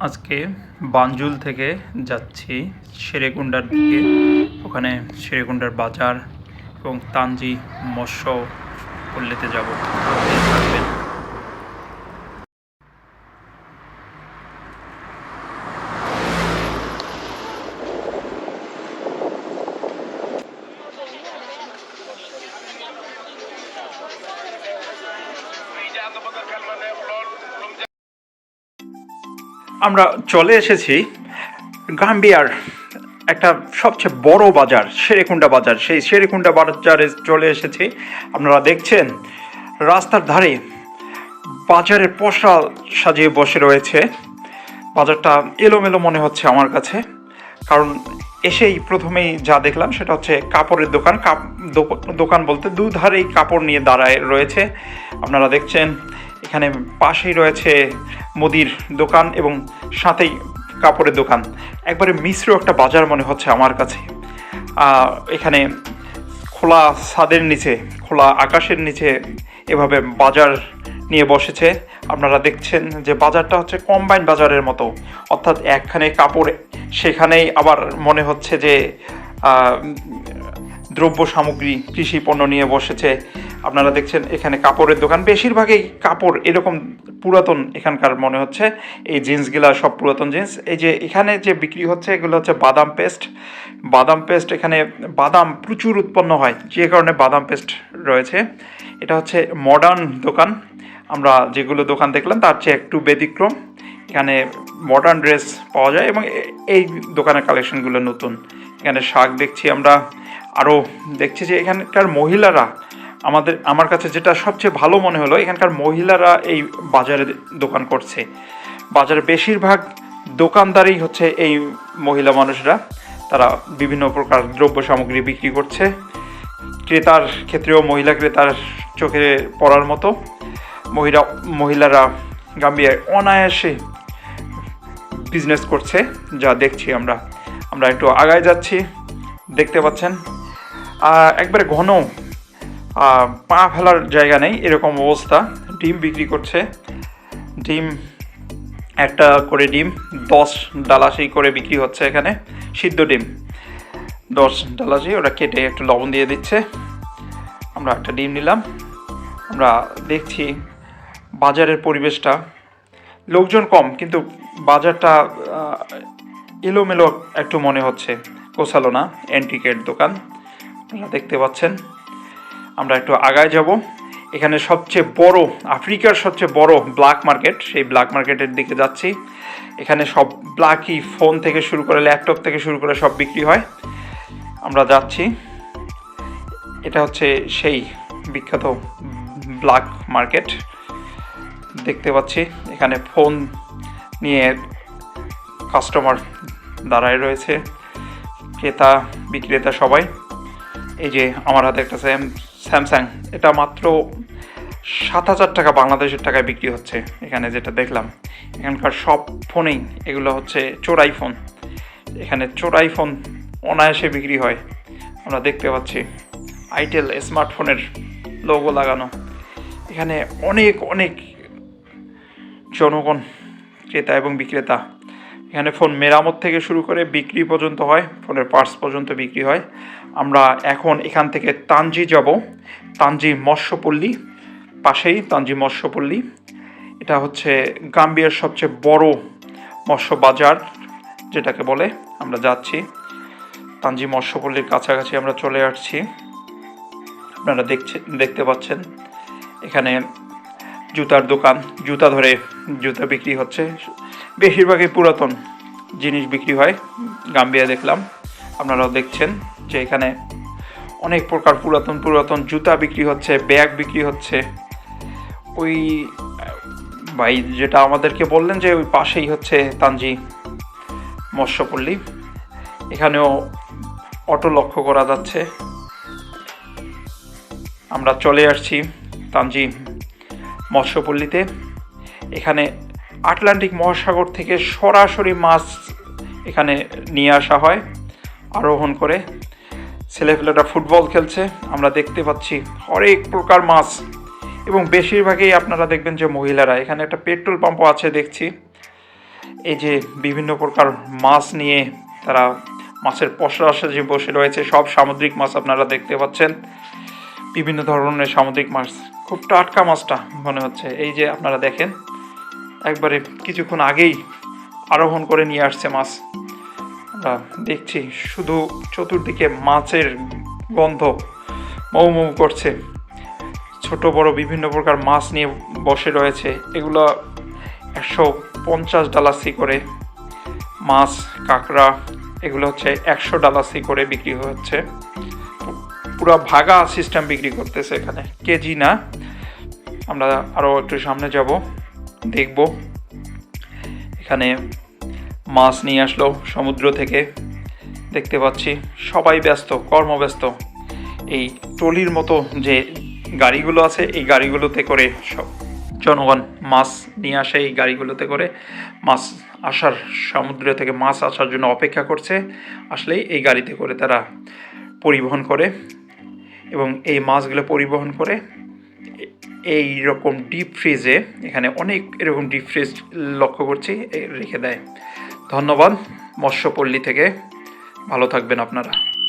আজকে বানজুল থেকে যাচ্ছি শেরেকুন্ডার দিকে। ওখানে শেরেকুন্ডার বাজার এবং তানজি মৎস্য পল্লীতে যাব। থাকবেন। আমরা চলে এসেছি গাম্বিয়ার একটা সবচেয়ে বড় বাজার শেরেকুন্ডা বাজার। সেই শেরেকুন্ডা বাজারে চলে এসেছি। আপনারা দেখছেন, রাস্তার ধারে বাজারের পশা সাজিয়ে বসে রয়েছে। বাজারটা এলোমেলো মনে হচ্ছে আমার কাছে। কারণ এসেই প্রথমেই যা দেখলাম সেটা হচ্ছে কাপড়ের দোকান। দোকান বলতে দুধারেই কাপড় নিয়ে দাঁড়ায় রয়েছে। আপনারা দেখছেন, এখানে পাশেই রয়েছে মুদির দোকান এবং সাথেই কাপড়ের দোকান। একবারে মিশ্র একটা বাজার মনে হচ্ছে আমার কাছে। এখানে খোলা ছাদের নিচে, খোলা আকাশের নিচে এভাবে বাজার নিয়ে বসেছে। আপনারা দেখছেন যে বাজারটা হচ্ছে কম্বাইন বাজারের মতো। অর্থাৎ একখানে কাপড়, সেখানেই আবার মনে হচ্ছে যে দ্রব্য সামগ্রী কৃষি পণ্য নিয়ে বসেছে। আপনারা দেখছেন এখানে কাপড়ের দোকান। বেশিরভাগই কাপড় এরকম পুরাতন এখানকার মনে হচ্ছে। এই জিন্সগুলা সব পুরাতন জিন্স। এই যে এখানে যে বিক্রি হচ্ছে, এগুলো হচ্ছে বাদাম পেস্ট। বাদাম পেস্ট এখানে, বাদাম প্রচুর উৎপন্ন হয়, যে কারণে বাদাম পেস্ট রয়েছে। এটা হচ্ছে মডার্ন দোকান। আমরা যেগুলো দোকান দেখলাম, তার চেয়ে একটু ব্যতিক্রম। এখানে মডার্ন ড্রেস পাওয়া যায় এবং এই দোকানের কালেকশনগুলো নতুন। এখানে শাক দেখছি আমরা। আরও দেখছি যে এখানকার মহিলারা আমাদের, আমার কাছে যেটা সবচেয়ে ভালো মনে হলো, এখানকার মহিলারা এই বাজারে দোকান করছে। বাজারে বেশিরভাগ দোকানদারই হচ্ছে এই মহিলা মানুষরা। তারা বিভিন্ন প্রকার দ্রব্য সামগ্রী বিক্রি করছে। ক্রেতার ক্ষেত্রেও মহিলা ক্রেতার চোখে পড়ার মতো। মহিলা, মহিলারা গাম্বিয়ায় অনায়াসে বিজনেস করছে, যা দেখছি আমরা। আমরা একটু আগায় যাচ্ছি, দেখতে পাচ্ছেন। একবারে ঘন পা ফেলার জায়গা নেই, এরকম অবস্থা। ডিম বিক্রি করছে। ডিম, একটা করে ডিম, দশ ডালাশি করে বিক্রি হচ্ছে এখানে, সিদ্ধ ডিম। দশ ডালাশি ওটা কেটে একটু লবণ দিয়ে দিচ্ছে। আমরা একটা ডিম নিলাম। আমরা দেখছি বাজারের পরিবেশটা। লোকজন কম, কিন্তু বাজারটা এলোমেলো একটু মনে হচ্ছে। গোছালো না অ্যান্টিকের দোকান। আপনারা দেখতে পাচ্ছেন। আমরা একটু আগায় যাব। এখানে সবচেয়ে বড়, আফ্রিকার সবচেয়ে বড় ব্ল্যাক মার্কেট সেই ব্ল্যাক মার্কেটের দিকে যাচ্ছি। এখানে সব ব্ল্যাকই ফোন থেকে শুরু করে ল্যাপটপ থেকে শুরু করে সব বিক্রি হয়। আমরা যাচ্ছি। এটা হচ্ছে সেই বিখ্যাত ব্ল্যাক মার্কেট দেখতে পাচ্ছি, এখানে ফোন নিয়ে কাস্টমার দাঁড়ায় রয়েছে। ক্রেতা, বিক্রেতা সবাই। এই যে আমার হাতে একটা স্যাম স্যামসাং। এটা মাত্র সাত হাজার টাকা বাংলাদেশের টাকায় বিক্রি হচ্ছে। এখানে যেটা দেখলাম, এখানকার সব ফোনেই এগুলো হচ্ছে চোরাই ফোন এখানে চোরাই ফোন অনায়াসে বিক্রি হয়। আমরা দেখতে পাচ্ছি আইটেল স্মার্টফোনের লোগো লাগানো। এখানে অনেক অনেক জনগণ, ক্রেতা এবং বিক্রেতা এখানে ফোন মেরামত থেকে শুরু করে বিক্রি পর্যন্ত হয়, ফোনের পার্টস পর্যন্ত বিক্রি হয়। আমরা এখন এখান থেকে তানজি যাব, তানজি মৎস্যপল্লী পাশেই, তানজি মৎস্যপল্লী। এটা হচ্ছে গাম্বিয়ার সবচেয়ে বড় মৎস্য বাজার, যেটাকে বলে আমরা যাচ্ছি। তানজি মৎস্যপল্লীর কাছাকাছি আমরা চলে আসছি। আপনারা দেখছে, দেখতে পাচ্ছেন, এখানে জুতার দোকান, জুতা ধরে জুতা বিক্রি হচ্ছে। বেশিরভাগই পুরাতন জিনিস বিক্রি হয়, গাম্বিয়া দেখলাম। আপনারাও দেখছেন যে এখানে অনেক প্রকার পুরাতন পুরাতন জুতা বিক্রি হচ্ছে, ব্যাগ বিক্রি হচ্ছে। ওই, ভাই যেটা আমাদেরকে বললেন যে ওই পাশেই হচ্ছে তানজি মৎস্যপল্লী। এখানেও অটো লক্ষ্য করা যাচ্ছে। আমরা চলে আসছি তানজি মৎস্যপল্লীতে। এখানে আটলান্টিক মহাসাগর থেকে সরাসরি মাছ এখানে নিয়ে আসা হয়, আরোহণ করে। ছেলেপেলেরা ফুটবল খেলছে, আমরা দেখতে পাচ্ছি হরেক প্রকার মাছ। এবং বেশিরভাগই আপনারা দেখবেন যে মহিলারা, এখানে একটা পেট্রোল পাম্পও আছে দেখছি। এই যে বিভিন্ন প্রকার মাছ নিয়ে তারা মাছের পসরা যে বসে রয়েছে, সব সামুদ্রিক মাছ আপনারা দেখতে পাচ্ছেন। বিভিন্ন ধরনের সামুদ্রিক মাছ খুব টাটকা মাছটা মনে হচ্ছে। এই যে আপনারা দেখেন, একবারে কিছুক্ষণ আগেই আরোহণ করে নিয়ে আসছে মাছ। আমরা দেখছি শুধু চতুর্দিকে মাছের গন্ধ মৌ মৌ করছে। ছোট, বড় বিভিন্ন প্রকার মাছ নিয়ে বসে রয়েছে। এগুলো একশো পঞ্চাশ ডালাসি করে। মাছ, কাঁকড়া, এগুলো হচ্ছে একশো ডালাসি করে বিক্রি হচ্ছে। পুরো ভাগা সিস্টেম বিক্রি করতেছে এখানে। কেজি না আমরা আরও একটু সামনে যাব, দেখব। এখানে মাছ নিয়ে আসলো সমুদ্র থেকে, দেখতে পাচ্ছি সবাই ব্যস্ত, কর্মব্যস্ত। এই ট্রলির মতো যে গাড়িগুলো আছে, এই গাড়িগুলোতে করে সব জনগণ মাছ নিয়ে আসে, এই গাড়িগুলোতে করে মাছ আসার, সমুদ্র থেকে মাছ আসার জন্য অপেক্ষা করছে। আসলেই এই গাড়িতে করে তারা পরিবহন করে এবং এই মাছগুলো পরিবহন করে এই রকম ডিপ ফ্রিজে এখানে অনেক এরকম ডিপ ফ্রিজ লক্ষ্য করছি রেখে দেয়। ধন্যবাদ মৎস্যপল্লী থেকে। ভালো থাকবেন আপনারা।